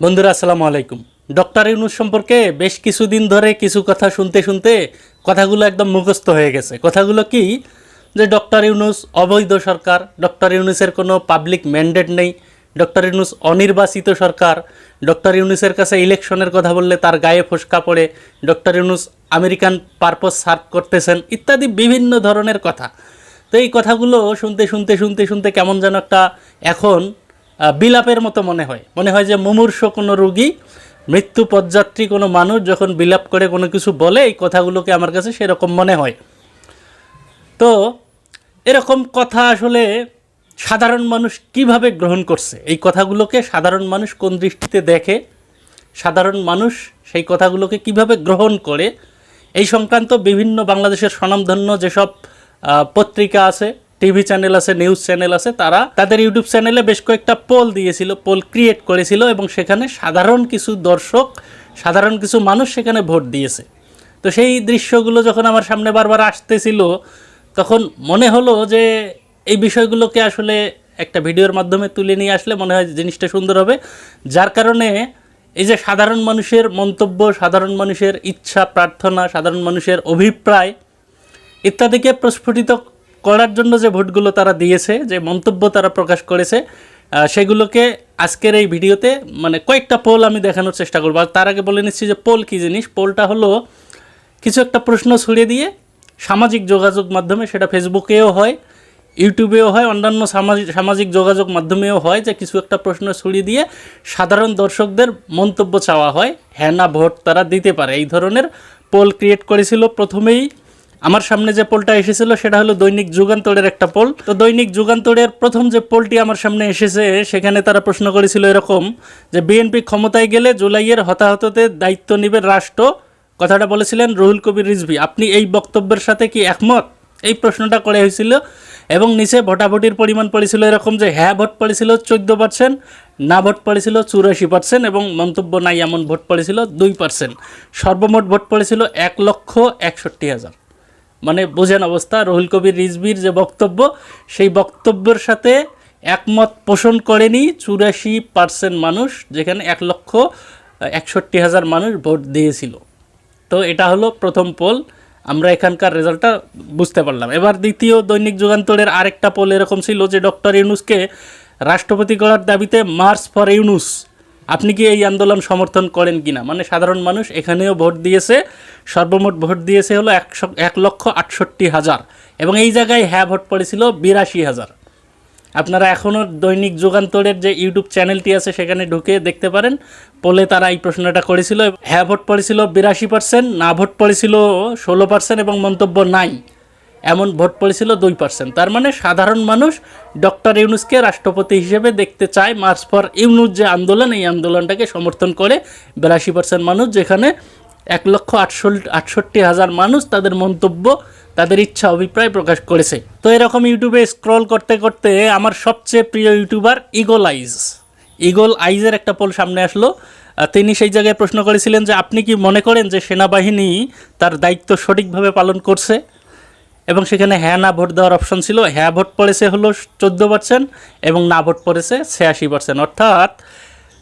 বন্ধুরা, আসসালামু আলাইকুম। ডক্টর ইউনুস সম্পর্কে বেশ কিছুদিন ধরে কিছু কথা শুনতে শুনতে কথাগুলো একদম মুখস্থ হয়ে গেছে। কথাগুলো কি? যে ডক্টর ইউনুস অবৈধ সরকার, ডক্টর ইউনুসের কোনো পাবলিক ম্যান্ডেট নেই, ডক্টর ইউনুস অনির্বাচিত সরকার, ডক্টর ইউনুসের কাছে ইলেকশনের কথা বললে তার গায়ে ফসকা পড়ে, doctor Yunus American purpose serve করতেছেন ইত্যাদি বিভিন্ন ধরনের কথা। তো এই কথাগুলো শুনতে শুনতে শুনতে শুনতে কেমন যেন একটা এখন বিলাপের মতো মনে হয়। মনে হয় যে মুমূর্ষ কোনো রুগী, মৃত্যু পদযাত্রী কোনো মানুষ যখন বিলাপ করে কোনো কিছু বলে, এই কথাগুলোকে আমার কাছে সেরকম মনে হয়। তো এরকম কথা আসলে সাধারণ মানুষ কীভাবে গ্রহণ করছে? এই কথাগুলোকে সাধারণ মানুষ কোন দৃষ্টিতে দেখে? সাধারণ মানুষ সেই কথাগুলোকে কীভাবে গ্রহণ করে? এই সংক্রান্ত বিভিন্ন বাংলাদেশের স্বনামধন্য যেসব পত্রিকা আছে টিভি চ্যানেল আছে, নিউজ চ্যানেল আছে, তারা তাদের ইউটিউব চ্যানেলে বেশ কয়েকটা পোল দিয়েছিল, পোল ক্রিয়েট করেছিল এবং সেখানে সাধারণ কিছু দর্শক, সাধারণ কিছু মানুষ সেখানে ভোট দিয়েছে। তো সেই দৃশ্যগুলো যখন আমার সামনে বারবার আসতেছিল, তখন মনে হলো যে এই বিষয়গুলোকে আসলে একটা ভিডিওর মাধ্যমে তুলে নিয়ে আসলে মনে হয় জিনিসটা সুন্দর হবে, যার কারণে এই যে সাধারণ মানুষের মন্তব্য, সাধারণ মানুষের ইচ্ছা, প্রার্থনা, সাধারণ মানুষের অভিপ্রায় ইত্যাদিকে প্রস্ফুটিত করার জন্য যে ভোটগুলো তারা দিয়েছে, যে মন্তব্য তারা প্রকাশ করেছে সেগুলোকে আজকের এই ভিডিওতে মানে কয়েকটা পোল আমি দেখানোর চেষ্টা করব। আর তার আগে বলে নিচ্ছি যে পোল কী জিনিস? পোলটা হলো কিছু একটা প্রশ্ন ছুড়ে দিয়ে সামাজিক যোগাযোগ মাধ্যমে, সেটা ফেসবুকেও হয়, ইউটিউবেও হয়, অন্যান্য সামাজিক সামাজিক যোগাযোগ মাধ্যমেও হয় যে কিছু একটা প্রশ্ন ছুড়ে দিয়ে সাধারণ দর্শকদের মন্তব্য চাওয়া হয় হ্যাঁ না ভোট তারা দিতে পারে। এই ধরনের পোল ক্রিয়েট করেছিল প্রথমেই আমার সামনে যে পোলটা এসেছিল, সেটা হলো দৈনিক যুগান্তরের একটা পোল। তো দৈনিক যুগান্তরের প্রথম যে পোলটি আমার সামনে এসেছে, সেখানে তারা প্রশ্ন করেছিল এরকম যে, বিএনপি ক্ষমতায় গেলে জুলাইয়ের হতাহততে দায়িত্ব নেবে রাষ্ট্র। কথাটা বলেছিলেন রুহুল কবির রিজভি। আপনি এই বক্তব্যের সাথে কি একমত? এই প্রশ্নটা করে হয়েছিল। এবং নিচে ভোটাভুটির পরিমাণ পড়েছিল এরকম যে হ্যাঁ ভোট পড়েছিল চোদ্দ পার্সেন্ট, না ভোট পড়েছিল চুরাশি পার্সেন্ট এবং মন্তব্য নাই এমন ভোট পড়েছিল দুই পার্সেন্ট। সর্বমোট ভোট পড়েছিল এক লক্ষ একষট্টি হাজার। মানে বোঝেন অবস্থা, রহুল কবির রিজভির যে বক্তব্য, সেই বক্তব্যের সাথে একমত পোষণ করেনি চুরাশি পার্সেন্ট মানুষ, যেখানে এক লক্ষ একষট্টি হাজার মানুষ ভোট দিয়েছিল। তো এটা হলো প্রথম পোল, আমরা এখানকার রেজাল্টটা বুঝতে পারলাম। এবার দ্বিতীয় দৈনিক যুগান্তরের আরেকটা পোল এরকম ছিল যে ডক্টর ইউনুসকে রাষ্ট্রপতি করার দাবিতে মার্চ ফর ইউনুস আপনি কি এই আন্দোলন সমর্থন করেন কিনা? মানে সাধারণ মানুষ এখানেও ভোট দিয়েছে, সর্বমোট ভোট দিয়েছে হলো একশো, এক লক্ষ আটষট্টি হাজার। এবং এই জায়গায় হ্যাঁ ভোট পড়েছিল বিরাশি হাজার। আপনারা এখনও দৈনিক যুগান্তরের যে ইউটিউব চ্যানেলটি আছে, সেখানে ঢুকে দেখতে পারেন। পোলে তারা এই প্রশ্নটা করেছিল হ্যাঁ ভোট পড়েছিল বিরাশি পার্সেন্ট, না, ভোট পড়েছিল ষোলো পার্সেন্ট এবং মন্তব্য নাই। এমন ভোট পড়েছিল দুই পার্সেন্ট তার মানে সাধারণ মানুষ ডক্টর ইউনুসকে রাষ্ট্রপতি হিসেবে দেখতে চায়। মার্চ ফর ইউনুস যে আন্দোলন, এই আন্দোলনটাকে সমর্থন করে বিরাশি পার্সেন্ট মানুষ, যেখানে এক লক্ষ আটষট্টি আটষট্টি হাজার মানুষ তাদের মন্তব্য, তাদের ইচ্ছা, অভিপ্রায় প্রকাশ করেছে। তো এরকম ইউটিউবে স্ক্রল করতে করতে আমার সবচেয়ে প্রিয় ইউটিউবার ইগল আইজ ইগল আইজের একটা পোল সামনে আসলো। তিনি সেই জায়গায় প্রশ্ন করেছিলেন যে, আপনি কি মনে করেন যে সেনাবাহিনী তার দায়িত্ব সঠিকভাবে পালন করছে? এবং সেখানে হ্যাঁ না, ভোট দেওয়ার অপশন ছিল। হ্যাঁ ভোট পড়েছে হলো চোদ্দ পার্সেন্ট এবং না, ভোট পড়েছে ছিয়াশি পার্সেন্ট অর্থাৎ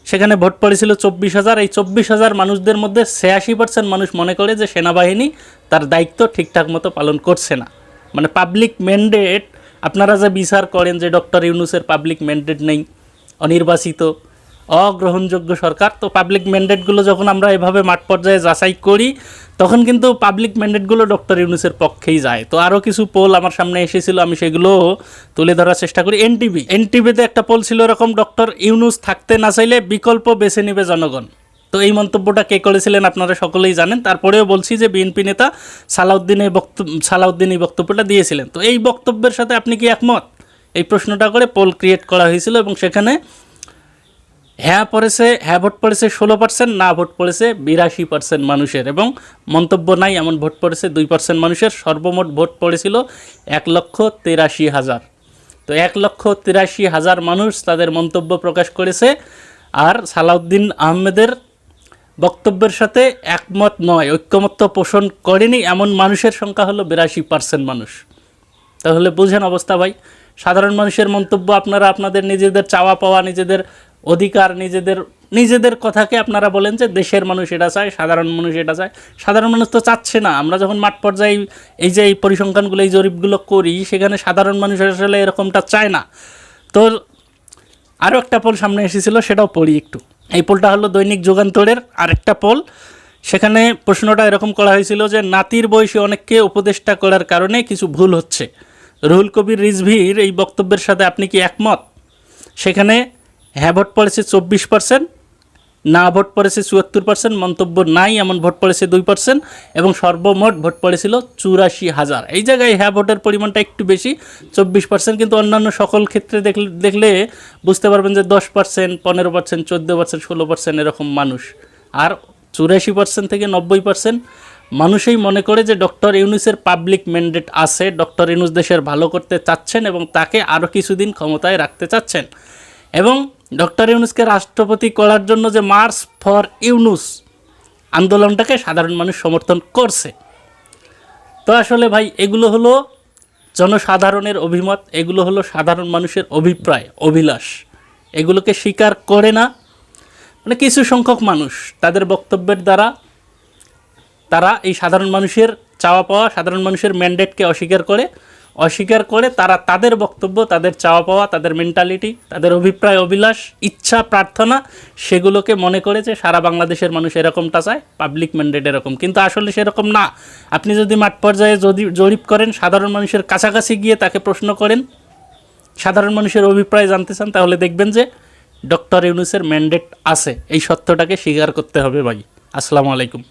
সেখানে ভোট পড়েছিল চব্বিশ হাজার। এই চব্বিশ হাজার মানুষদের মধ্যে ছিয়াশি পার্সেন্ট মানুষ মনে করে যে সেনাবাহিনী তার দায়িত্ব ঠিকঠাক মতো পালন করছে না। মানে পাবলিক ম্যান্ডেট আপনারা যে বিচার করেন যে ডক্টর ইউনুসের পাবলিক ম্যান্ডেট নেই, অনির্বাচিত অগ্রহণযোগ্য সরকার। তো পাবলিক ম্যান্ডেটগুলো যখন আমরা এভাবে মাঠ পর্যায়ে যাচাই করি, তখন কিন্তু পাবলিক ম্যান্ডেটগুলো ডক্টর ইউনুসের পক্ষেই যায়। তো আরও কিছু পোল আমার সামনে এসেছিল, আমি সেগুলো তুলে ধরার চেষ্টা করি। এনটিভি এনটিভিতে একটা পোল ছিল এরকম ডক্টর ইউনুস থাকতে না চাইলে বিকল্প বেছে নেবে জনগণ। তো এই মন্তব্যটা কে করেছিলেন আপনারা সকলেই জানেন। তারপরেও বলছি যে বিএনপি নেতা সালাউদ্দিন এই বক্তব্য সালাউদ্দিন এই বক্তব্যটা দিয়েছিলেন। তো এই বক্তব্যের সাথে আপনি কি একমত? এই প্রশ্নটা করে পোল ক্রিয়েট করা হয়েছিল এবং সেখানে হ্যাঁ পড়েছে হ্যাঁ ভোট পড়েছে ষোলো পার্সেন্ট না ভোট পড়েছে বিরাশি পার্সেন্ট মানুষের এবং মন্তব্য নাই এমন ভোট পড়েছে দুই পার্সেন্ট মানুষের, সর্বমোট ভোট পড়েছিল এক লক্ষ তেরাশি হাজার। তো এক লক্ষ তিরাশি হাজার মানুষ তাদের মন্তব্য প্রকাশ করেছে আর সালাউদ্দিন আহমেদের বক্তব্যের সাথে একমত নয়, ঐক্যমত্য পোষণ করেনি এমন মানুষের সংখ্যা হলো বিরাশি পার্সেন্ট মানুষ। তাহলে বুঝেন অবস্থা ভাই, সাধারণ মানুষের মন্তব্য আপনারা আপনাদের নিজেদের চাওয়া পাওয়া নিজেদের অধিকার নিজেদের নিজেদের কথাকে আপনারা বলেন যে দেশের মানুষ এটা চায়, সাধারণ মানুষ এটা চায়। সাধারণ মানুষ তো চাচ্ছে না। আমরা যখন মাঠ পর্যায়ে এই যে এই পরিসংখ্যানগুলো, এই জরিপগুলো করি, সেখানে সাধারণ মানুষ আসলে এরকমটা চায় না। তো আরও একটা পোল সামনে এসেছিল, সেটাও পড়ি একটু। এই পোলটা হলো দৈনিক যুগান্তরের আরেকটা পোল। সেখানে প্রশ্নটা এরকম করা হয়েছিল যে নাতির বয়সী অনেককে উপদেষ্টা করার কারণে কিছু ভুল হচ্ছে। রুহুল কবির রিজভির এই বক্তব্যের সাথে আপনি কি একমত? সেখানে হ্যাঁ ভোট পড়েছে চব্বিশ পার্সেন্ট না ভোট পড়েছে চুয়াত্তর পার্সেন্ট মন্তব্য নাই, এমন ভোট পড়েছে দুই পার্সেন্ট এবং সর্বমোট ভোট পড়েছিল চুরাশি হাজার। এই জায়গায় হ্যাঁ ভোটের পরিমাণটা একটু বেশি, চব্বিশ পার্সেন্ট কিন্তু অন্যান্য সকল ক্ষেত্রে দেখলে দেখলে বুঝতে পারবেন যে দশ পার্সেন্ট পনেরো পার্সেন্ট চোদ্দ পার্সেন্ট ষোলো পার্সেন্ট এরকম মানুষ। আর চুরাশি পার্সেন্ট থেকে নব্বই পার্সেন্ট মানুষই মনে করে যে ডক্টর ইউনুসের পাবলিক ম্যান্ডেট আছে, ডক্টর ইউনুস দেশের ভালো করতে চাচ্ছেন এবং তাকে আরও কিছুদিন ক্ষমতায় রাখতে চাচ্ছেন। এবং ডক্টর ইউনুসকে রাষ্ট্রপতি করার জন্য যে মার্চ ফর ইউনুস আন্দোলনটাকে সাধারণ মানুষ সমর্থন করছে। তো আসলে ভাই, এগুলো হলো জনসাধারণের অভিমত, এগুলো হলো সাধারণ মানুষের অভিপ্রায়, অভিলাষ। এগুলোকে স্বীকার করে না। মানে কিছু সংখ্যক মানুষ, তাদের বক্তব্যের দ্বারা তারা এই সাধারণ মানুষের চাওয়া পাওয়া, সাধারণ মানুষের ম্যান্ডেটকে অস্বীকার করে অস্বীকার করে তারা তাদের বক্তব্য, তাদের চাওয়া পাওয়া, তাদের মেন্টালিটি তাদের অভিপ্রায়, অভিলাষ, ইচ্ছা, প্রার্থনা, সেগুলোকে মনে করে যে সারা বাংলাদেশের মানুষ এরকমটা চায় পাবলিক ম্যান্ডেট এরকম। কিন্তু আসলে সেরকম না। আপনি যদি মাঠ পর্যায়ে যদি জরিপ করেন, সাধারণ মানুষের কাছাকাছি গিয়ে তাকে প্রশ্ন করেন, সাধারণ মানুষের অভিপ্রায় জানতে চান, তাহলে দেখবেন যে ডক্টর ইউনুসের ম্যান্ডেট আছে। এই সত্যটাকে স্বীকার করতে হবে ভাই। আসসালামু আলাইকুম।